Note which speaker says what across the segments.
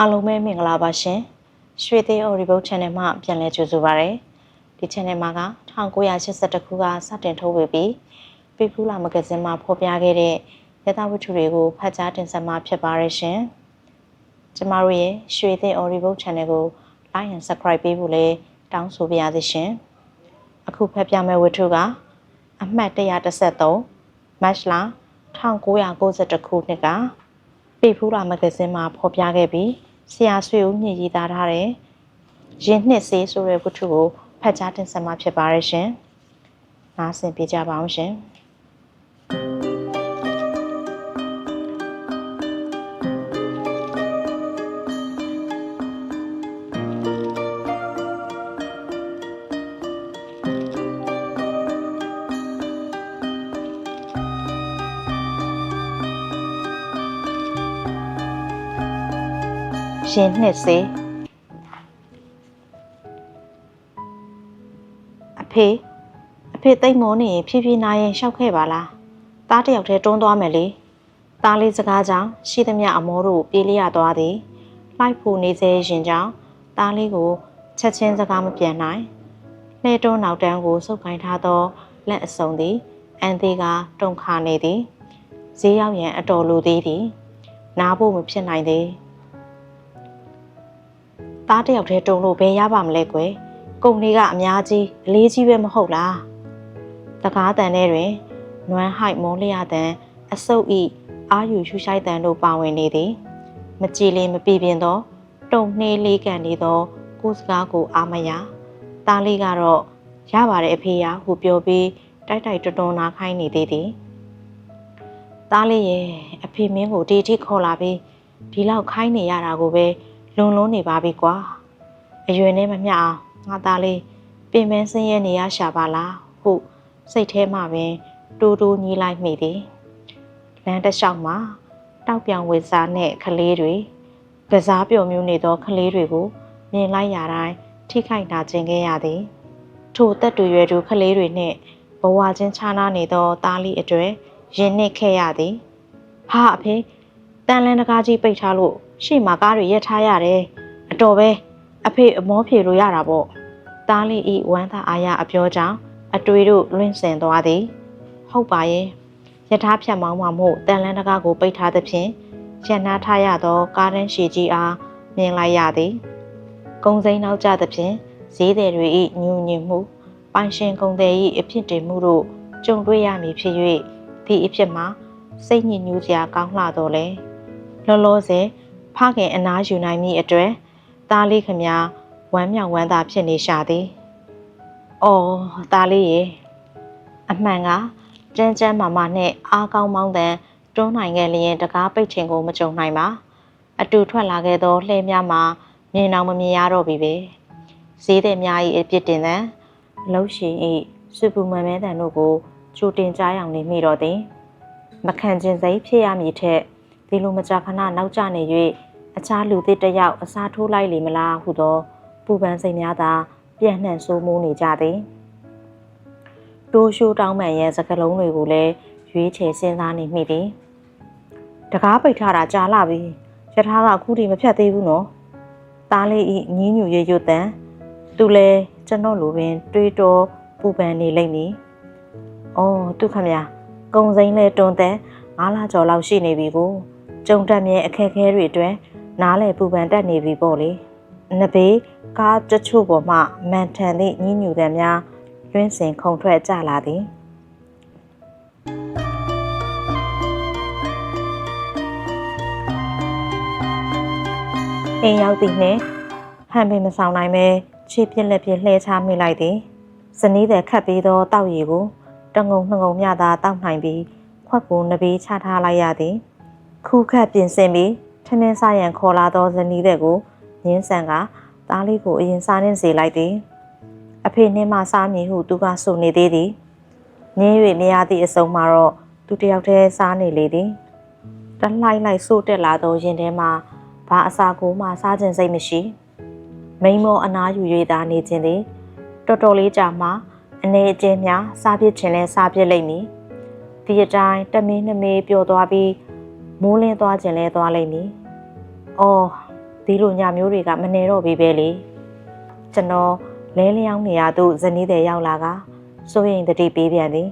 Speaker 1: အားလုံးပဲမင်္ဂလာပါရှင်ရွှေသေး Audible Channel မှာပြန်လည်ကြိုဆိုပါရစေဒီ channel မှာက1982ခုကစတင်ထုတ်ဝေပြီးပြဖူးလာမဂဇင်းမှာဖော်ပြခဲ့တဲ့ရသဝတ္ထုတွေကိုဖတ်ကြားတင်ဆက်မှာဖြစ်ပါရရှင်ကျမတို့ရဲ့ရွှေသေး Audible Channel ကို like and subscribe ပေးဖို့လည်းတောင်းဆိုပါရစေရှင်အခုဖတ်ပြမယ့်ဝတ္ထုကအမှတ်133မတ်လ1992ခုနှစ်ကပေဖူးလာမဂဇင်းမှာဖော်ပြခဲ့ပြီး ဆရာဆွေဦးမြင့်ရေးသားထားတဲ့ရင်းနှစ်စေးဆိုတဲ့ဝတ္ထုကိုဖတ်ကြားတင်ဆက်မှာဖြစ်ပါရရှင်။နားဆင်ပြကြပါအောင်ရှင်။ ရင်းနှစ်စေးအဖေအဖေတိတ်မောနေရင်ဖြည်းဖြည်းနာရင်ရှောက်ခဲ့ပါလား။သားတစ်ယောက်တည်းတွန်းသွားမယ်လေ။သားလေးစကားကြောင့်ရှိသမျှအမောတို့ပြေးလျသွားသည်။လိုက်ဖို့နေစေရင်ကြောင့်သားလေးကိုချက်ချင်းစကားမပြန်နိုင်။လှဲတွန်းနောက်တန်းကိုစုပ်ကိုင်းထားသောလက်အစုံသည်အန်သေးကတုန်ခါနေသည်။ဈေးရောက်ရန်အတော်လိုသေးသည်။နားဖို့မဖြစ်နိုင်သေး။ သားတစ်ယောက်တည်းတုံလို့ဘယ်ရပါမလဲကွယ်ကုမ္ပဏီကအများကြီးအလေးကြီးပဲမဟုတ်လားတကားတန်ထဲတွင်နွမ်းဟိုက်မောလျတန်အဆုပ်ဤအာယူရှူရှိုက်တန်တို့ပါဝင်နေသည်မကြည်လင်မပြပြင်းသောတုံနှေးလေးကန်နေသောကိုယ်စကားကိုအာမရသားလေးကတော့ရပါတယ်အဖေရဟုပြောပြီးတိုက်တိုက်တွန်းတွန်းနာခိုင်းနေသေးသည်သားလေးရဲ့အဖေမင်းကိုဒီထိခေါ်လာပြီးဒီလောက်ခိုင်းနေရတာကိုပဲ လွန်လွန်းနေပါပြီကွာအရွယ်နဲ့မမျှအောင်ငါသားလေးပင်ပန်းဆင်းရဲနေရရှာပါလားဟုစိတ်ထဲမှပင်တိုးတိုးညီးလိုက်မိသည်လမ်းတစ်လျှောက်မှာတောက်ပြောင်ဝေစားနဲ့ကလေးတွေကစားပျော်မျိုးနေသောကလေးတွေကိုမြင်လိုက်ရတိုင်းထိခိုက်နာကျင်ခဲ့ရသည် ထိုတက်တူရွယ်သူကလေးတွေနှင့်ဘဝချင်းခြားနားနေသောသားလေးအတွေ့ရင်နစ်ခဲ့ရသည်ဟာအဖေတန်လန်းတကားကြီးပိတ်ထားလို့ ရှေ့မှာကားတွေရက်ထားရတယ်အတော်ပဲအဖေအမောဖြေလို့ရတာပေါ့တားလေးဤဝမ်းသာအားရအပြောကြောင့်အတွေ့တို့လွင့်စင်သွားသည် ဟုတ်ပါရဲ့ယထာဖြတ်မောင်းမှမို့တန်လန်းတကားကိုပိတ်ထားသဖြင့်ရန်နာထားရသော ကားရန်ရှည်ကြီးအားမြင်လိုက်ရသည်ကုံစိမ်းနောက်ကျသဖြင့်ဈေးသည်တွေဤညူညင်မှုပိုင်ရှင်ကုံသည်ဤအဖြစ်တင်မှုတို့ကြုံတွေ့ရမည်ဖြစ်၍ဒီအဖြစ်မှာစိတ်ညစ်ညူးစရာကောင်းလှတော်လဲလောလောဆယ် ဖခင်အနားယူနိုင်မိအတွက်သားလေးခမညာဝမ်းမြောက်ဝမ်းသာဖြစ်နေရှာသည်။အော်သားလေးရေအမှန်ကကြမ်းကြမ်းမာမာနဲ့အားကောင်းမောင်းတဲ့တွန်းနိုင်ခဲ့လျင်တကားပိတ်ချင်ကိုမကြုံနိုင်ပါ။အတူထွက်လာခဲ့သောလှဲများမှာမြင်အောင်မမြင်ရတော့ပြီပဲ။ဈေးသည်များ၏အပြစ်တင်တဲ့အလုံးရှင်၏စူပူမန်မဲတန်တို့ကိုကြိုတင်ကြားအောင်နေမိတော့သည်။မခံခြင်းစိတ်ဖြစ်ရမည်ထက်ဒီလိုမကြာခဏနောက်ကျနေ၍ အခြားလူသစ်တစ်ယောက်အစားထိုးလိုက်လေမလားဟုသောပူပန်စိတ်များသာပြန့်နှံ့ဆိုးမိုးနေကြသည်တိုးရှိုးတောင်းမှန်ရဲ့စကလုံးတွေကိုလည်းရွေးချယ်စဉ်းစားနေမိသည်တကားပိတ်ထားတာကြာလာပြီရထားကအခုထိမဖြတ်သေးဘူးနော်သားလေးဤညင်းညူရွရွတန်သူလည်းကျွန်တော်လိုပင် တွေးတောပူပန်နေလိမ့်မည်အော်သူခမညာကုံစိမ်းလဲတွန်းတဲ့ငါးလကျော်လောက်ရှိနေပြီကိုကြုံတက်မြဲအခက်အခဲတွေအတွက် နားလေပူပန်တက်နေပြီပေါ့လေနဘေးကားတချို့ပေါ်မှမန်ထန်သည့်ညှဉ်းညူတဲ့များလွင်းစင်ခုန်ထွက်ကြလာသည်အိမ်ရောက်သည်နှင့်ဟန်ပင်မဆောင်နိုင်ပဲခြေပြက်လက်ပြက်လှဲချမိလိုက်သည်ဇနီးတဲ့ခတ်ပြီးသောတောက်ရည်ကိုတငုံနှငုံမြသာတောက်နိုင်ပြီးခွက်ကိုနဘေးချထားလိုက်ရသည်ခူးခတ်ပြင်ဆင်ပြီး ထမင်းစားရန်ခေါ်လာသောဇနီးတဲ့ကိုငင်းဆန်ကသားလေးကိုအရင်စားနှင်းစေလိုက်သည်အဖေနှင်းမှစားမည်ဟုသူကဆိုနေသေးသည်ငင်း၍မရသည့်အစုံမှာတော့သူတယောက်တည်းစားနေလေသည်တလှိုက်လိုက်ဆို့တက်လာသောရင်ထဲမှာဘာအစာကိုမှစားခြင်းစိတ်မရှိမိန်မောအနားယူ၍သာနေခြင်းသည်တော်တော်လေးကြာမှအနေအကျဉ်းများစားပြစ်ခြင်းလဲစားပြစ်လိမ့်မည်ဒီအတိုင်းတမင်းနှမေးပျော်သွားပြီး မိုးလင်းသွားခြင်းလဲသွားလိမ့်မည်။အော်ဒဒီလိုညမျိုးတွေကမနေတော့ပြီပဲလေကျွန်တော်လဲလျောင်းနေရသူဇနီးတဲ့ရောက်လာကစိုးရင်တတိပေးပြန်သည်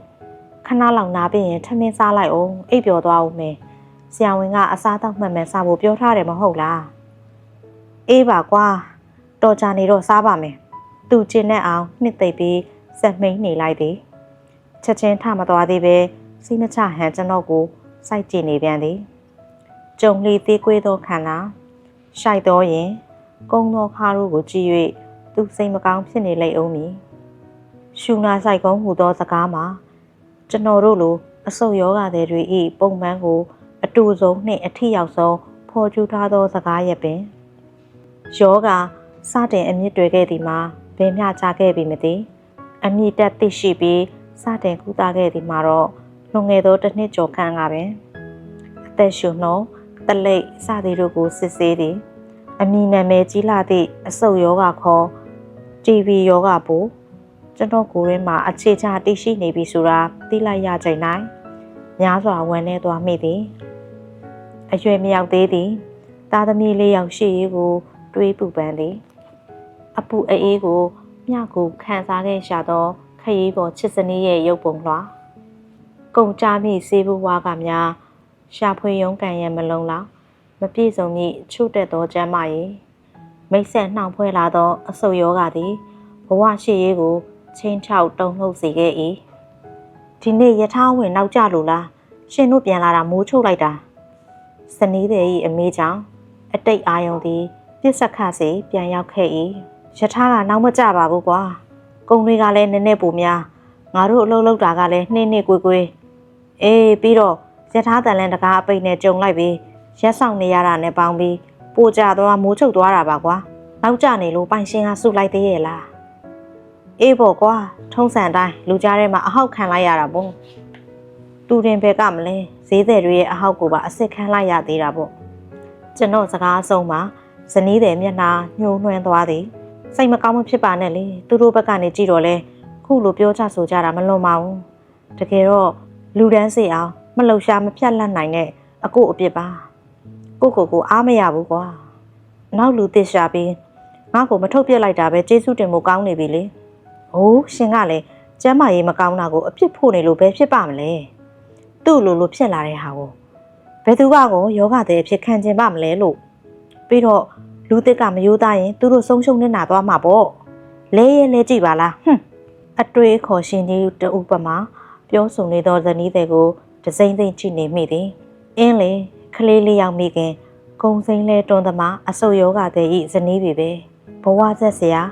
Speaker 1: ခဏလောက်နားပြီးရင်ထမင်းစားလိုက်အောင်အိပ်ပျော်သွားအောင်မယ်ဆရာဝန်ကအစားတောက်မှတ်မှန်စားဖို့ပြောထားတယ်မဟုတ်လားအေးပါကွာတော်ကြနေတော့စားပါမယ်သူကျင်တဲ့အောင်နှစ်သိပ်ပြီးစက်မိန်နေလိုက်သည်ချက်ချင်းထမသွားသေးပဲစိတ်မချဟန်ကျွန်တော်ကိုစိုက်ကြည့်နေပြန်သည် ကြုံလီသေးကွေးသောခန္ဓာရှိုက်တော်ရင်ကုန်းသောခါတို့ကိုကြည့်၍သူစိတ်မကောင်းဖြစ်နေလိမ့်အောင်မည်ရှူနာဆိုင်ကုန်းဟူသောစကားမှာကျွန်တော်တို့လိုအဆုတ်ယောဂသည်တွေ၏ပုံမှန်ကို အတူဆုံးနှင့်အထီရောက်ဆုံးဖော်ကျူးထားသောစကားရဲ့ပင်ယောဂစတင်အမြင့်တွေခဲ့သည်မှာဘယ်မျှကြခဲ့ပြီမသိအမြင့်တက်သိရှိပြီးစတင်ကူတာခဲ့သည်မှာတော့လွန်ခဲ့သောတစ်နှစ်ကျော်ခန့်ကပင်အသက်ရှူနှုံး တလိပ်စသည်တို့ကိုစစ်ဆေးသည်အမည်နာမည်ကြီးလာသည့်အဆုတ်ယောဂခေါ် TV ယောဂပို့ကျွန်တော်ကိုယ်ရင်းမှာအခြေချတည်ရှိနေပြီဆိုတာသိလိုက်ရချိန်တိုင်းများစွာဝမ်းနည်းသွားမိသည်အရွယ်မရောက်သေးသည်သားသမီးလေးယောက်ရှိရေးကို တွေးပူပန်သည် အပူအေးကိုမြကိုခံစားခဲ့ရှာသောခရီးပေါ်ချစ်စနီးရဲ့ရုပ်ပုံလွှာကုန်ကြမိစေဘူးဝါကများ ရှာဖွေရုံးကန်ရဲ့မလုံးလောက်မပြည့်စုံမည့်ချို့တဲ့သောကျမ်းမာရေးမိတ်ဆက်နှောင်ဖွဲလာသောအဆုတ်ယောဂသည်ဘဝရှိရေးကိုချင်းချောက်တုံ့လှုပ်စေခဲ့၏ဒီနေ့ယထာဝင်နောက်ကြလို့လားရှင်တို့ပြန်လာတာမိုးချုပ်လိုက်တာစနီးတဲ့၏အမေကြောင့်အတိတ်အာယုံသည်ပြစ်စက်ခစီပြန်ရောက်ခဲ့၏ယထာကနောက်မကြပါဘူးကွာကုံတွေကလည်းနည်းနည်းပူများငါတို့အလုပ်လုပ်တာကလည်းနှင်းနှင်းကွေကွေအေးပြီးတော့ ယထာတန်လန်တကားအပိတ်နဲ့ကြုံလိုက်ပြီးရက်ဆောင်နေရတာနဲ့ပေါင်းပြီးပိုကြသွားမိုးချုပ်သွားတာပါကွာနောက်ကျနေလို့ပိုင်ရှင်ကစုလိုက်သေးရဲ့လားအေးပေါ့ကွာထုံးစံတိုင်းလူကြားထဲမှာအဟောက်ခံလိုက်ရတာပေါ့တူတင်ဘက်ကမလဲဈေးသည်တွေရဲ့အဟောက်ကိုပါအစ်စ်ခံလိုက်ရသေးတာပေါ့ကျွန်တော်စကားအဆုံးမှာဇနီးတဲ့မျက်နှာညှိုးနှွမ်းသွားသည်စိတ်မကောင်းမဖြစ်ပါနဲ့လေသူတို့ဘက်ကနေကြည့်တော့လဲခုလိုပြောချဆိုကြတာမလွန်ပါဘူးတကယ်တော့လူတန်းစေအောင် မလှူရှားမဖြတ်လက်နိုင်တဲ့အကိုအပြစ်ပါကိုကိုကိုအားမရဘူးကွာနောက်လူတစ်ရှာပြီးငါ့ကိုမထုတ်ပြစ်လိုက်တာပဲကျေးဇူးတင်ဖို့ကောင်းနေပြီလေဟိုးရှင်ကလည်းကျမ်းမာရေးမကောင်းတာကိုအပြစ်ဖို့နေလို့ပဲဖြစ်ပါမလဲသူ့လိုလိုဖြစ်လာတဲ့ဟာကိုဘယ်သူကကိုယောဂတဲ့အဖြစ်ခံကျင်ပါမလဲလို့ပြီးတော့လူတစ်ကမယိုးသားရင်သူတို့ဆုံးရှုံးနေတာသွားမှာပေါ့လဲရဲလဲကြည့်ပါလားဟွန်းအတွေ့အခေါ်ရှင်ကြီးတူပမာပြောဆိုနေသောဇနီးတွေကို ဒစိမ့်သိမ့်ကြည့်နေမိသည်အင်းလေကလေးလေးယောက်မိခင်ကုံစိမ့်လဲတွန်းသမားအဆုတ်ယောဂတဲ့ဤဇနီးပြီပဲဘဝဆက်စရာ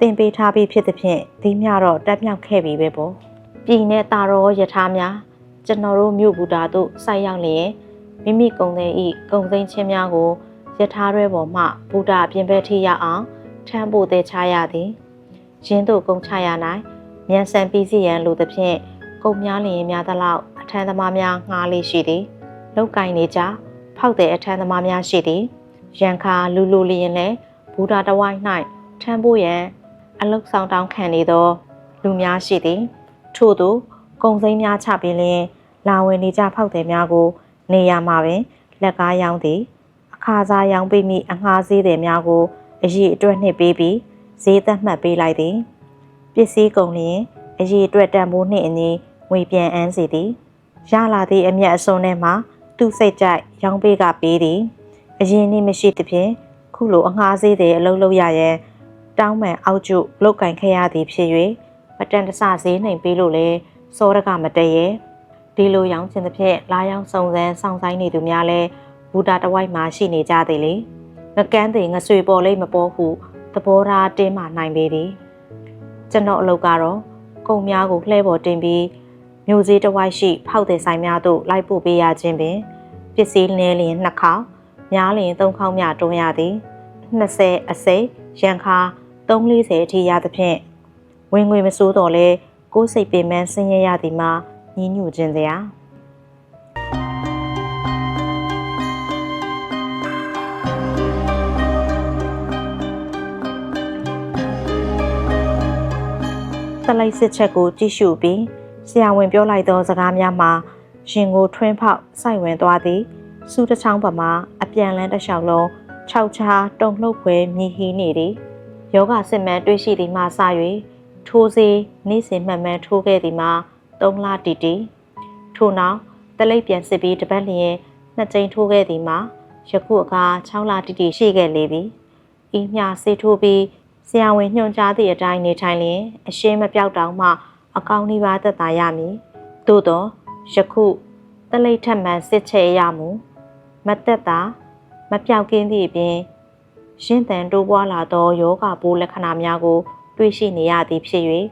Speaker 1: တင်ပေးထားပြီးဖြစ်သည်ဖြင့်ဒီမြတော့တက်မြောက်ခဲ့ပြီပဲပေါ့ပြည်နဲ့တာရောယထာများကျွန်တော်တို့မြို့ဘူတာတို့စိုက်ရောက်လျင်မိမိကုံတဲ့ဤကုံစိမ့်ချင်းများကိုယထာရဲပေါ်မှဘူတာအပြင်ဘက်ထိရောက်အောင်ထမ်းပို့သေးချရသည်ရင်းတို့ကုံချရ၌မြန်ဆန်ပြီးစီရန်လိုသဖြင့်ကုံများလျင်များသလောက်အ ထမ်းသမားများငှားလေးရှိသည်လောက်ကင်နေကြဖောက်တဲ့အထမ်းသမားများရှိသည်ရန်ခါလူလူလျင်လည်းဘူတာတဝိုင်း၌ထမ်းဖို့ရန်အလုတ်ဆောင်တောင်းခံနေသော လူများရှိသည် ထို့သောကုံစိမ်းများချပြီးလျင်လာဝင်နေကြဖောက်တဲ့များကို နေရာမှာပင် လက်ကားရောင်းသည်အခါစားရောင်းပေးမိအငှားစည်းတဲ့များကိုအရေးအတွက်နှစ်ပေးပြီးဈေးသက်မှတ်ပေးလိုက်သည်ပစ္စည်းကုန်လျင်အရေးအတွက်တန်ဖိုးနှင့်အညီငွေပြန်အန်းစီသည် ရလာသည့်အမျက်အစွန်းထဲမှာသူ့စိတ်ကြိုက်ရောင်းပေးကပေးသည်အရင်နေ့မရှိသဖြင့်ခုလိုအငှားစေးတဲ့အလုပ်လုပ်ရရန်တောင်းပန်အောက်ကျလုတ်ကင်ခဲ့ရသည်ဖြစ်၍မတန်တဆဈေးနှိမ်ပေးလို့လဲစောရကမတည့်ရဲ့ဒီလိုရောင်းခြင်းတစ်ဖြင့်လာရောက်စုံစမ်းစောင့်ဆိုင်နေသူများလဲဘူတာတဝိုက်မှာရှိနေကြသေးလေငကန်းသေးငဆွေပေါ်လေးမပေါ်ဟုသဘောထားတင်းမာနိုင်ပေသည်ကျွန်တော်အလုပ်ကတော့ကုံများကိုလှဲပေါ်တင်ပြီး မြို့စည်းတစ်ဝိုက်ရှိဖောက်တဲ့ဆိုင်များသို့လိုက်ပို့ပေးရခြင်းပင်ပစ္စည်းနည်းလျင်နှစ်ခေါက်များလျင်သုံးခေါက်များတွန်းရသည်20အစိမ်းရန်ခါ340အထိရသဖြင့်ဝင်ငွေမစိုးတော့လဲကိုယ်စိတ်ပင်ပန်းဆင်းရဲရသည်မှာညှဉ်းညူခြင်းစရာတလိုက်စစ်ချက်ကိုကြည့်ရှုပြီး ဆရာဝန်ပြောလိုက်သောစကားများမှာရင်ကိုထွင်းဖောက်စိုက်ဝင်သွားသည်စူးတစ်ချောင်းပမာအပြန်လန်းတစ်လျှောက်လုံးခြောက်ချားတုံလှုပ်ဖွယ်မြည်ဟီးနေသည်ယောဂစစ်မှန်တွေ့ရှိသည်မှစ၍ထိုးစေနေ့စဉ်မှန်မှန်ထိုးခဲ့သည်မှာ3လတီတီထို့နောက်တလိပ်ပြန်စစ်ပြီးတပတ်လျင်နှစ်ကြိမ်ထိုးခဲ့သည်မှာယခုအခါ6လတီတီရှိခဲ့လေပြီဤမြစေထိုးပြီးဆရာဝန်ညွှန်ကြားသည့်အတိုင်းနေထိုင်လျင်အရှင်းမပြောက်တောင်မှ အကောင်းနှီးပါသက်သာရမည်သို့သောယခုတလိပ်ထက်မှန်စစ်ချေရမူမသက်သာမပြောက်ကင်းသည့်အပြင်ရှင်းတန်တိုးပွားလာသောယောဂပိုးလက္ခဏာများကို တွေ့ရှိနေရသည်ဖြစ်၍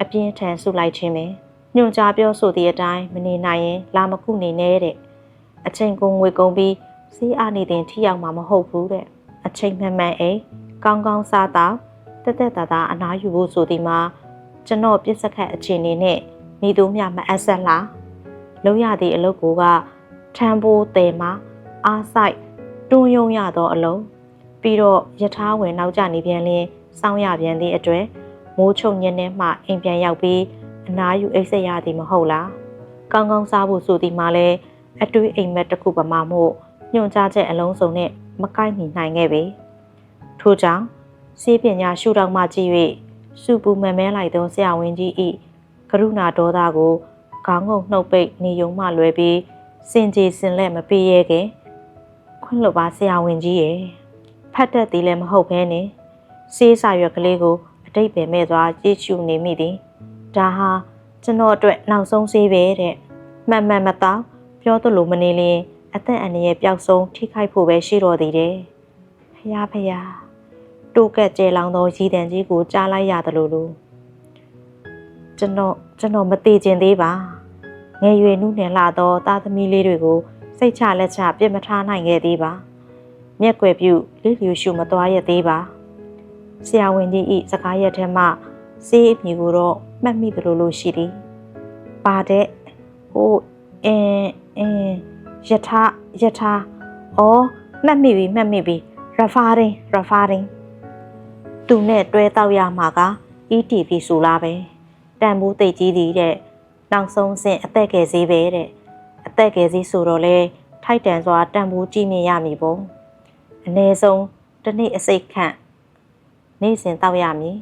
Speaker 1: အပြင်းထန်ဆုလိုက်ခြင်းပင်ညွှန်ကြားပြောဆိုသည့်အတိုင်းမနေနိုင်ရင် လာမကုနေနဲ့တဲ့အချိန်ကုန်ငွေကုန်ပြီးစီးအားနေတင်ထိရောက်မှာမဟုတ်ဘူးတဲ့အချိန်မှန်မှန်အိမ်ကောင်းကောင်းစားတော့တက်တက်တာတာအနားယူဖို့ဆိုဒီမှာ ကျွန်တော်ပြစ်စက်ခတ်အခြေအနေနဲ့မိသူမြမအပ်ဆက်လားလုံးရသည့်အလုပ်ကိုကထမ်းဖို့တဲမှာအားဆိုင်တွန်းယုံရသောအလုံးပြီးတော့ယထာဝင်နောက်ကျနေပြန်လင်းစောင်းရပြန်သည့်အတွက်မိုးချုံညင်းနဲ့မှအိမ်ပြန်ရောက်ပြီးအနားယူအိတ်ဆက်ရသည်မဟုတ်လားကောင်းကောင်းစားဖို့ဆိုသည်မှာလဲအတွေးအိမ်မက်တစ်ခုပမာမှုညွှန်ကြားချက်အလုံးစုံနဲ့မကိုက်ညီနိုင်ခဲ့ပေထို့ကြောင့်စေးပညာရှုထောင့်မှကြည့်၍ စုပူမမဲလိုက်သောဆရာဝန်ကြီးဤကရုဏာဒေါသကိုခေါင်းငုံနှုတ်ပိတ်နေယုံမှလွယ်ပြီးစင်ကြေစင်လက်မပေးရဲခင်ခွင့်လွတ်ပါဆရာဝန်ကြီးရဲ့ဖတ်တတ်သည်လည်းမဟုတ်ဘဲနဲ့စေးစာရွက်ကလေးကိုအတိတ်ပဲမဲ့သွားကြည့်ရှုနေမိသည်ဒါဟာကျွန်တော်အတွက်နောက်ဆုံးစေးပဲတဲ့မှန်မှန်မတော့ပြောသလိုမနေလင်အသက်အန္တရာယ်ပျောက်ဆုံးထိခိုက်ဖို့ပဲရှိတော်သည်တဲ့ဖယားဖယား တိုးကက်ကျဲလောင်သောရည်တံကြီးကိုကြားလိုက်ရတယ်လို့လို့ကျွန်တော်ကျွန်တော်မသိကျင်သေးပါငယ်ရွယ်နှုနယ်လာသောသားသမီးလေးတွေကိုစိတ်ချလက်ချပြစ်မထားနိုင်ခဲ့သေးပါမျက်ွယ်ပြုလိလျူရှုမသွားရသေးပါဆရာဝန်ကြီးဤစကားရက်ထဲမှစေးအမြီကိုတော့မှတ်မိသလိုလိုရှိသည်ပါတဲ့ဟိုအင်းအင်းယထာယထာအော်မှတ်မိပြီမှတ်မိပြီ referring referring သူနဲ့တွဲတောက်ရမှာက ETV ဆိုလားပဲတန်ဖိုးသိကြီးသည်တဲ့နောက်ဆုံးဆင့်အသက်ကယ်ဈေးပဲတဲ့အသက်ကယ်ဈေးဆိုတော့လေထိုက်တန်စွာတန်ဖိုးကြည့်မြင်ရမည်ပေါ့အ ਨੇ ဆုံးတစ်နေ့အစိတ်ခန့်နေ့စဉ်တောက်ရမည်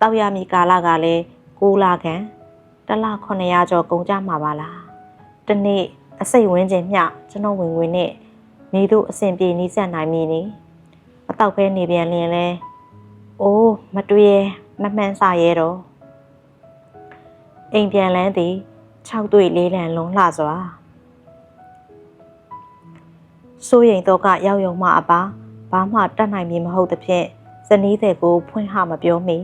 Speaker 1: တောက်ရမည်ကာလကလည်း6လခန့်တစ်လ900ကျော်ကုန်ကြမှာပါလားတနေ့အစိတ်ဝင်းကျင်မျှကျွန်တော်ဝင်ဝင်နဲ့မိတို့အစဉ်ပြေနီးစပ်နိုင်မည်နီမတောက်ခဲနေပြန်လျင်လဲ အိုးမတွေ့ရမမှန်စာရဲတော့အိမ်ပြန်လန်းသည်6တွေ့လေးလံလုံးလှစွာစိုးရိမ်တော့ကရောက်ရုံမှအပါဘာမှတတ်နိုင်မည်မဟုတ်သဖြင့်ဇနီးတဲ့ကိုဖွင့်ဟမပြောမိ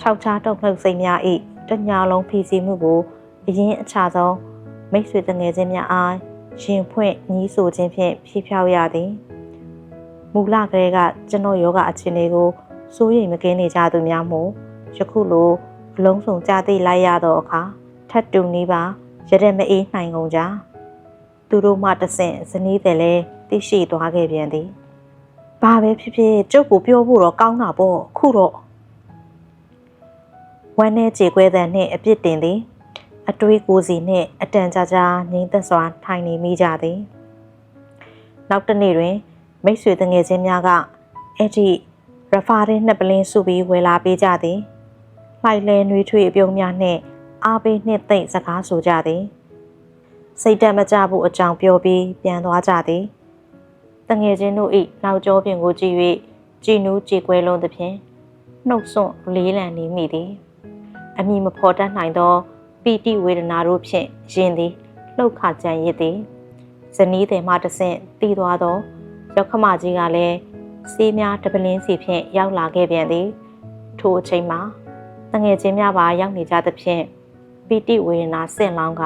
Speaker 1: ၆ချားတုတ်နှုတ်စိတ်များဤတညာလုံးဖြီးစီမှုကိုအရင်အချဆုံးမိတ်ဆွေတငယ်ချင်းများအားရင်ဖွင့်ညီးဆိုခြင်းဖြင့်ဖြည့်ဖြောက်ရသည် မူလကလေးကကျွန်တော်ယောဂအခြေအနေကိုစိုးရိမ်မကင်းနေကြသူများမို့ယခုလိုအလုံးစုံကြားသိလိုက်ရသောအခါထတ်တူနေပါရတဲ့မအေးနိုင်ကုန်ကြသူတို့မှတဆင့်ဇနီးတယ်လဲသိရှိသွားခဲ့ပြန်သည်ဘာပဲဖြစ်ဖြစ်ကျုပ်ကိုပြောဖို့တော့ကောင်းတာပေါ့ခုတော့ဝမ်းနဲ့ကြေခွဲတဲ့နှင့်အပြစ်တင်သည်အတွေးကိုစီနှင့်အတန်ကြာကြာငိမ့်သက်စွာထိုင်နေမိကြသည်နောက်တစ်နေ့တွင် မိတ်ဆွေတငယ်ချင်းများကအဲ့ဒီရဖာရင်နှစ်ပလင်းစုပြီးဝယ်လာပေးကြသည်လှိုက်လဲနှွေးထွေးအပြုံးများနှင့်အားပေးနှင့်သိမ့်စကားဆိုကြသည်စိတ်တက်မကြဖို့အကြောင်းပြောပြီးပြန်သွားကြသည်တငယ်ချင်းတို့၏နောက်ကျောပြင်ကိုကြည့်၍ကြည်နူးကြေကွဲလုံးသဖြင့်နှုတ်ဆွန့်လေးလံနေမိသည်အမိမဖော်တတ်နိုင်သောပီတိဝေဒနာတို့ဖြင့်ရင်သည်လှုပ်ခါကြံရစ်သည်ဇနီးတယ်မှတဆင့်တီးသွားသော ရောက်ခမကြီးကလည်းစေးများတပလင်းစီဖြင့်ရောက်လာခဲ့ပြန်သည် ထိုအချိန်မှာတငယ်ချင်းများပါရောက်နေကြသဖြင့်ပီတိဝေဒနာဆင့်လောင်းက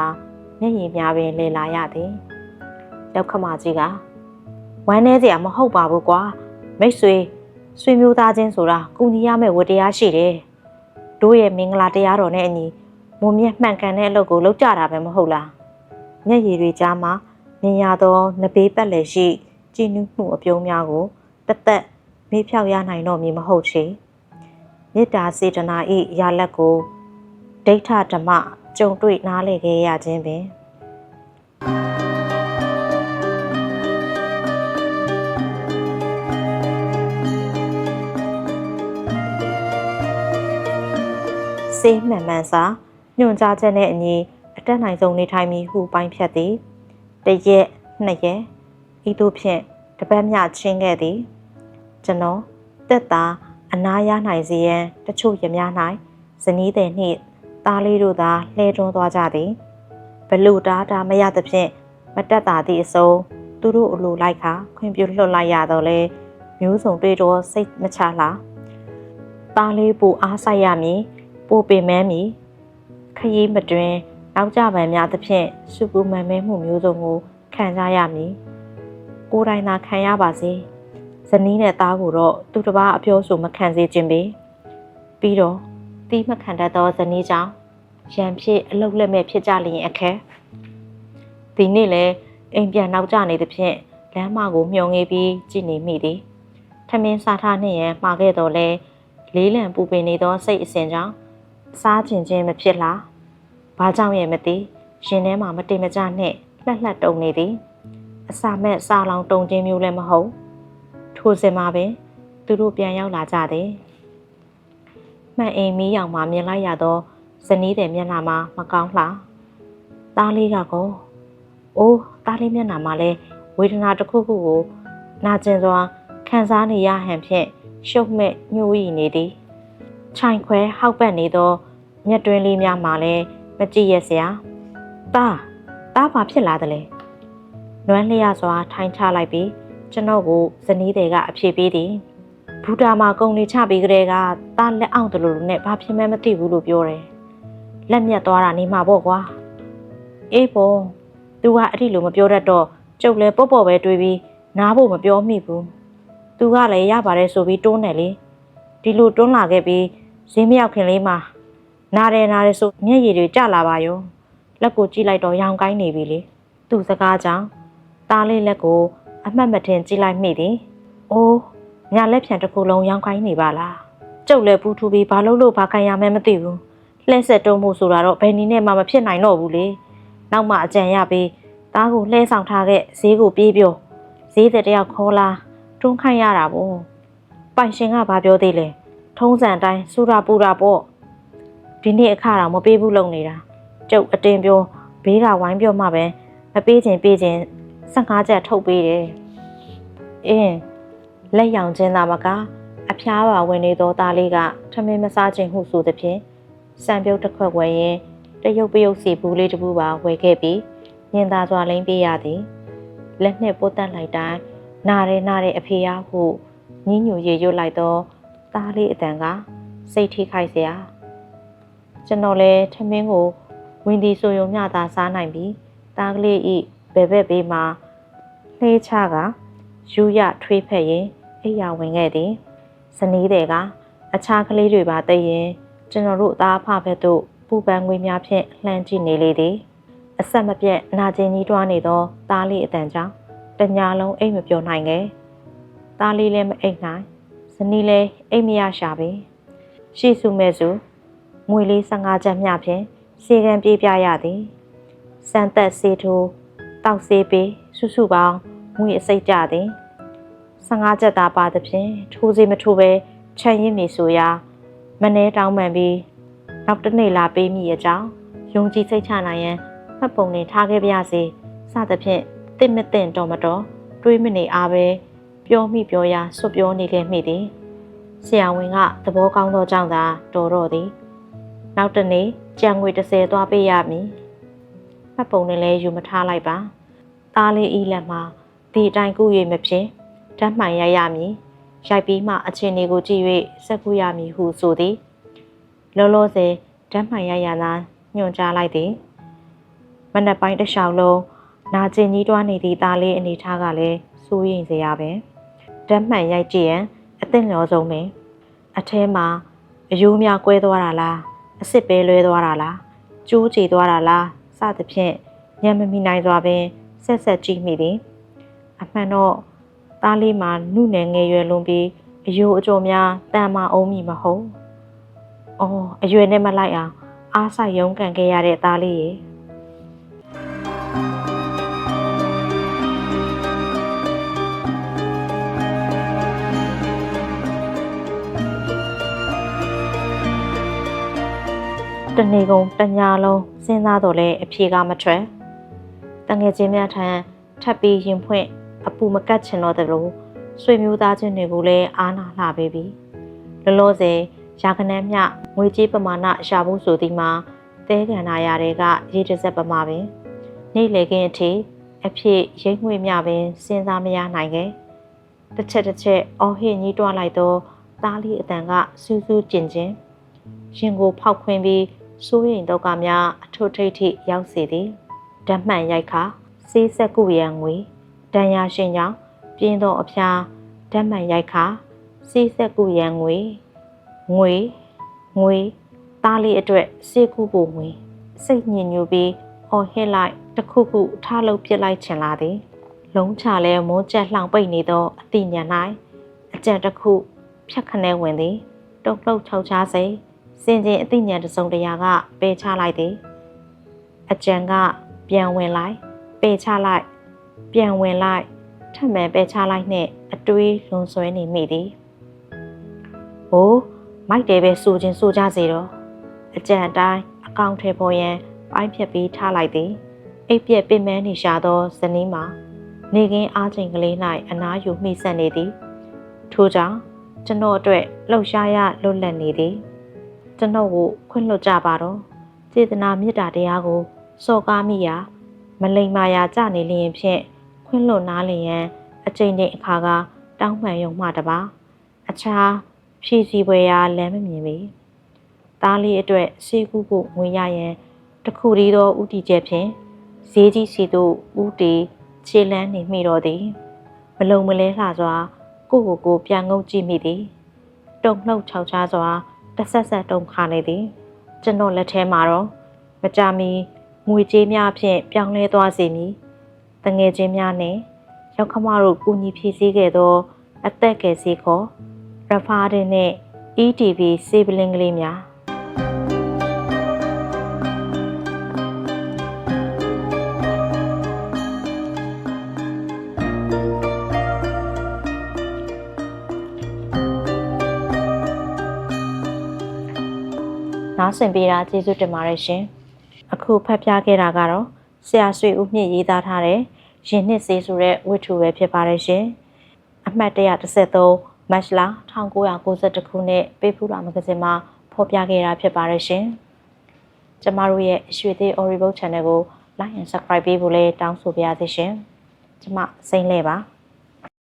Speaker 1: မျက်ရည်များပင်လေလာရသည်ရောက်ခမကြီးကဝမ်းနေစရာမဟုတ်ပါဘူးကွာမိတ်ဆွေဆွေမျိုးသားချင်းဆိုတာကုညီရမယ့်ဝတ္တရားရှိတယ်တို့ရဲ့မင်္ဂလာတရားတော်နဲ့အညီမုံမြတ်မှန်ကန်တဲ့အလုပ်ကိုလုပ်ကြတာပဲမဟုတ်လားမျက်ရည်တွေကြားမှာမြင်ရသောနဘေးပတ်လည်ရှိ ကြည်နူးမှုအပြုံးများကိုတသက်မေးဖြောက်ရနိုင်တော့မည်မဟုတ်ချေမေတ္တာစေတနာဤရာလက်ကိုဒိဋ္ဌဓမ္မကြုံတွေ့နားလည်ခဲ့ရခြင်းပင်စေမှန်မှန်စာညွန်ကြားချက်နဲ့အညီအတက်နိုင်ဆုံးနေထိုင်မည်ဟုပိုင်းဖြတ်သည်တရက်နှစ်ရက် ဤသို့ဖြင့်တပတ်မြချင်းခဲ့သည်ကျွန်တော်တက်တာအနာရနိုင်စေရန်တချို့ရများ၌ဇနီးတဲ့နှင့်သားလေးတို့သာလှဲတွန်းသွားကြသည်ဘလူတားတာမရသဖြင့်မတက်တာသည့်အစုံသူတို့အလိုလိုက်ခါခွင့်ပြုလွှတ်လိုက်ရတော့လေမျိုးစုံတွေ့တော့စိတ်မချလားသားလေးပူအားဆိုင်ရမည်ပိုပင်မန်းမည်ခရီးမတွင်နောက်ကြပံများသဖြင့်စုပူမန်မဲမှုမျိုးစုံကိုခံကြရမည် ကိုယ်တိုင်သာခံရပါစေဇနီးနဲ့သားကိုတော့သူတစ်ပါးအပြောဆိုမခံစေခြင်းပေပြီးတော့တီးမခံတတ်သောဇနီးကြောင့်ရံဖြစ်အလုတ်လက်မဲ့ဖြစ်ကြလျင်အခက်ဒီနေ့လဲအိမ်ပြန်နောက်ကျနေသဖြင့်လမ်းမကိုမျောငေးပြီးကြည့်နေမိသည်ထမင်းစားထားနှင့်ရန်မှာခဲ့တော့လဲလေးလံပူပင်နေသောစိတ်အစဉ်ကြောင့်စားကျင်ခြင်းမဖြစ်လားဘာကြောင့်ရဲ့မသိရင်ထဲမှာမတိမ်မကြနှင့်လှက်လှက်တုံနေသည် အစာမဲ့စားလောင်တုံခြင်းမျိုးလည်းမဟုတ်ထိုစင်မှာပင်သူတို့ပြန်ရောက်လာကြသည်မှန်အိမ်မီးရောင်မှမြင်လိုက်ရသောဇနီးတဲ့မျက်နှာမှာမကောင်းလားသားလေးကကောအိုးသားလေးမျက်နှာမှာလည်းဝေဒနာတစ်ခုခုကိုနာကျင်စွာခံစားနေရဟန်ဖြင့်ရှုပ်မဲ့ညှို့ရီနေသည်ခြိုင်ခွဲဟောက်ပတ်နေသောမျက်တွင်းလေးများမှာလည်းမကြည့်ရစရာတာတာဘာဖြစ်လာသလဲ နွမ်းလျစွာထိုင်ချလိုက်ပြီးကျွန်တော်ကိုဇနီးတွေက အဖြေပေးသည်ဘူတာမှာကုံနေချပြီးကလေးကတာလက်အောင်တလူလူနဲ့ဘာဖြစ်မှန်းမသိဘူးလို့ပြောတယ်လက်မြတ်သွားတာနေမှာပေါ့ကွာအေးပေါ့သူကအဲ့ဒီလိုမပြောတတ်တော့ကျုပ်လည်းပေါ့ပေါ့ပဲတွေးပြီးနားဖို့မပြောမိဘူးသူကလည်းရပါတယ်ဆိုပြီးတွန်းတယ်လေဒီလိုတွန်းလာခဲ့ပြီးဈေးမရောက်ခင်လေးမှာနားတယ်နားတယ်ဆိုမျက်ရည်တွေကျလာပါရောလက်ကိုကြည့်လိုက်တော့ရောင်ကိုင်းနေပြီလေသူ့စကားကြောင့် သားလေးလက်ကို အမှတ်မထင်ကြည့်လိုက်မိသည်အိုးညာလက်ဖြံတစ်ခုလုံးရောင်ကိုင်းနေပါလားကျုပ်လည်းပူထူပြီးဘာလို့လို့ဘာခံရမှန်းမသိဘူးလှည့်ဆက်တုံးမှုဆိုတာတော့ဘယ်နည်းနဲ့မှမဖြစ်နိုင်တော့ဘူးလေနောက်မှအကြံရပြီးသားကိုလှဲဆောင်ထားခဲ့ဈေးကိုပြေးပြောဈေးတဲ့တယောက်ခေါ်လာတွန်းခိုင်းရတာပေါ့ပိုင်ရှင်ကဘာပြောသေးလဲထုံးစံတိုင်းစူရာပူတာပေါ့ဒီနေ့အခါတော့မပေးဘူးလုံနေတာကျုပ်အတင်ပြောဘေးကဝိုင်းပြောမှပဲမပေးခြင်းပေးခြင်း 15ချက်ထုတ်ပေးတယ်အင်းလက်ရောင်ချင်းသားမကအဖျားပါဝင်နေသောသားလေးကထမင်းမစားခြင်းဟုဆိုသဖြင့်စံပြုတ်တစ်ခွက်ဝယ်ရင်တရုတ်ပရုတ်စီဘူးလေးတစ်ဘူးပါဝယ်ခဲ့ပြီးညင်သာစွာလိမ့်ပေးရသည်လက်နှစ်ပိုးတက်လိုက်တိုင်းနားရဲနားရဲအဖေရဟုညင်းညူရေရွတ်လိုက်သောသားလေးအတန်ကစိတ်ထိခိုက်စရာကျွန်တော်လည်းထမင်းကိုဝင်ဒီဆိုယုံမျှသာစားနိုင်ပြီးသားကလေးဤ ဘယ်ဘက်ဘေးမှာလှေးချကယူရထွေးဖက်ရင်အိယာဝင်ခဲ့သည်ဇနီးတဲ့ကအခြားကလေးတွေပါသိရင်ကျွန်တော်တို့အသားအဖဘက်သို့ပူပန်ငွေများဖြင့်လှမ်းကြည့်နေလေသည်အဆက်မပြတ်နာကျင်ကြီးတွားနေသောသားလေးအတန်ကြောင့်တညာလုံးအိတ်မပြောနိုင်ခဲ့သားလေးလည်းမအိတ်နိုင်ဇနီးလည်းအိတ်မရရှာပြီရှိစုမဲ့စုငွေလေး15ချက်မျှဖြင့်စေကံပြေးပြရသည်စံသက်စေထိုး တောက်စေးပေးစုစုပေါင်းငွေအစိတ်ကြသည်15ချက်သာပါသဖြင့်ထိုးစီမထိုးပဲခြံရင်းမီဆိုရာမနှဲတောင်းပန်ပြီးနောက်တစ်နေ့လာပေးမိရဲ့ကြောင်းယုံကြည်စိတ်ချနိုင်ရန်မှတ်ပုံနဲ့ထားခဲ့ပါရစေစသဖြင့်တင့်မတင့်တော်မတော်တွေးမနေအားပဲပြောမိပြောရာဆွပြောနေခဲ့မိသည်ဆရာဝန်ကသဘောကောင်းသောကြောင့်သာတော်တော့သည်နောက်တနေ့ကြံငွေ30သွားပေးရမည် မှတ်ပုံနဲ့လည်းယူမထားလိုက်ပါသားလေးဤလက်မှာဒီအတိုင်းကု၍မဖြစ်ဓာတ်မှန်ရရမည်ရိုက်ပြီးမှအချင်းတွေကိုကြည့်၍စက်ကူရမည်ဟုဆိုသည်လောလောဆယ်ဓာတ်မှန်ရရသာညွှန်ကြားလိုက်သည်မနက်ပိုင်းတစ်လျှောက်လုံးနာကျင်ကြီးတွားနေသည့်သားလေးအနေထားကလည်းစိုးရိမ်စရာပဲဓာတ်မှန်ရိုက်ကြည့်ရင်အသင့်လျော်ဆုံးပဲအထဲမှာအယိုးများကွဲသွားတာလားအစ်စ်ပဲလွဲသွားတာလားကျိုးချေသွားတာလား စသဖြင့်ညံမမိနိုင်စွာပင်ဆက်ဆက်ကြည့်မိသည်အမှန်တော့သားလေးမှာနုနယ်ငယ်ရွယ်လွန်ပြီးအယိုးအကျော်များတန်မာအောင်မီမဟုတ်။အော်အရွယ်နဲ့မလိုက်အောင်အားဆိုင်ရုန်းကန်ခဲ့ရတဲ့သားလေးရေ။ တနေကုန်တညာလုံးစဉ်းစားတော့လဲအဖြေကမထွက်တငယ်ချင်းများထံထပ်ပြီးရင်ဖွင့်အပူမကတ်ချင်တော့တယ်လို့ဆွေမျိုးသားချင်းတွေကိုလည်းအားနာလှပေးပြီလောလောဆယ်ရာခဏန်းမြငွေကြေးပမာဏရှာဖို့ဆိုသည်မှာတဲကန်နာရတဲ့ကရေးတစ်စက်ပမာပင်နေ့လေခင်းအထိအဖြစ်ရိတ်ငွေမြပင်စဉ်းစားမရနိုင်ခဲ့တစ်ချက်တစ်ချက်အော်ဟစ်ညှိတွားလိုက်တော့သားလေးအတန်ကစူးစူးကျင်ကျင်ရင်ကိုဖောက်ခွင်းပြီး စိုးရိမ်တော့ကများအထွတ်ထိပ်ထိရောက်စေသည်ဓာတ်မှန်ရိုက်ခါစေးဆက်ကုရန်ငွေတန်ရာရှင်ကြောင့်ပြင်းသောအဖျားဓာတ်မှန်ရိုက်ခါစေးဆက်ကုရန်ငွေငွေငွေသားလေးအတွက်စေကုဖို့ငွေစိတ်ညစ်ညူပြီးအော်ဟစ်လိုက်တစ်ခုခုထားလုပ်ပြစ်လိုက်ချင်လာသည် လုံးချလဲမုန်းချက်လှောင်ပိတ်နေသောအတိညာ၌အကြံတစ်ခုဖြတ်ခနဲဝင်သည်တုတ်လှုပ်ချောက်ချားစိ စင်ကျင်အတိညာတစ်စုံတရာကပယ်ချလိုက်သည်အကြံကပြန်ဝင်လိုက်ပယ်ချလိုက်ပြန်ဝင်လိုက်ထပ်မံပယ်ချလိုက်နှင့်အတွေးလွန်ဆွဲနေမိသည်ဟိုးမိုက်တယ်ပဲစူခြင်းစူကြစေတော့အကြံအတိုင်းအကောင့်ထဲပေါ်ရန်ပိုင်းဖြတ်ပြီးထားလိုက်သည်အိပ်ပြက်ပင်မနေရှာသောဇနီးမှာနေကင်းအားချိန်ကလေး၌အနားယူမိဆက်နေသည်ထို့ကြောင့်ကျွန်တော်အတွက်လှုပ်ရှားရလွတ်လပ်နေသည် ကျွန်တော်ကိုခွင့်လွှတ်ကြပါတော့စေတနာမေတ္တာတရားကိုစော်ကားမိရာမလိမ္မာရာကြနေလျင်ဖြင့်ခွင့်လွှတ်နားလျင်အချိန်ချင်းအခါကတောင်းပန်ရုံမှတပါအခြားဖြည့်စည်းပွဲရာလမ်းမမြင်ပေသားလေးအတွက်စီကူးဖို့ငွေရရန်တခုတည်းသောဥတီချက်ဖြင့်ဈေးကြီးစီသို့ဥတီခြေလန်းနေမိတော့သည်မလုံမလဲလှစွာကိုကိုကိုပြန်ငုပ်ကြည့်မိသည်တုံနှုတ်ချောက်ချားစွာ တဆက်ဆက်တုံခါနေသည်ကျွန်တော်လက်ထဲမှာတော့မကြမီငွေကြေးများဖြင့်ပြောင်းလဲသွားစေမည်တငယ်ချင်းများနှင့်ရောက်ခမတို့ကူညီဖြည့်ဆည်းခဲ့သော အသက်ကယ်စီခေါ်ရဖားတဲ့နှင့် ETV စေပလင်းကလေးများ နားဆင်ပေးတာကျေးဇူးတင်ပါတယ်ရှင်။အခုဖတ်ပြခဲ့တာကတော့ဆရာဆွေဦးမြင့်ရေးသားထားတဲ့ရင်နှစ်စေးဆိုတဲ့ဝတ္ထုပဲဖြစ်ပါတယ်ရှင်။အမှတ်133မတ်လ1992ခုနှစ်ပေးဖူးလာမဂ္ဂဇင်းမှာဖော်ပြခဲ့တာဖြစ်ပါတယ်ရှင်။ကျမတို့ရဲ့ရွှေသေး Audible Channel ကို like and subscribe ပေးဖို့လည်းတောင်းဆိုပါရစေရှင်။ကျမစိမ့်လဲပါ။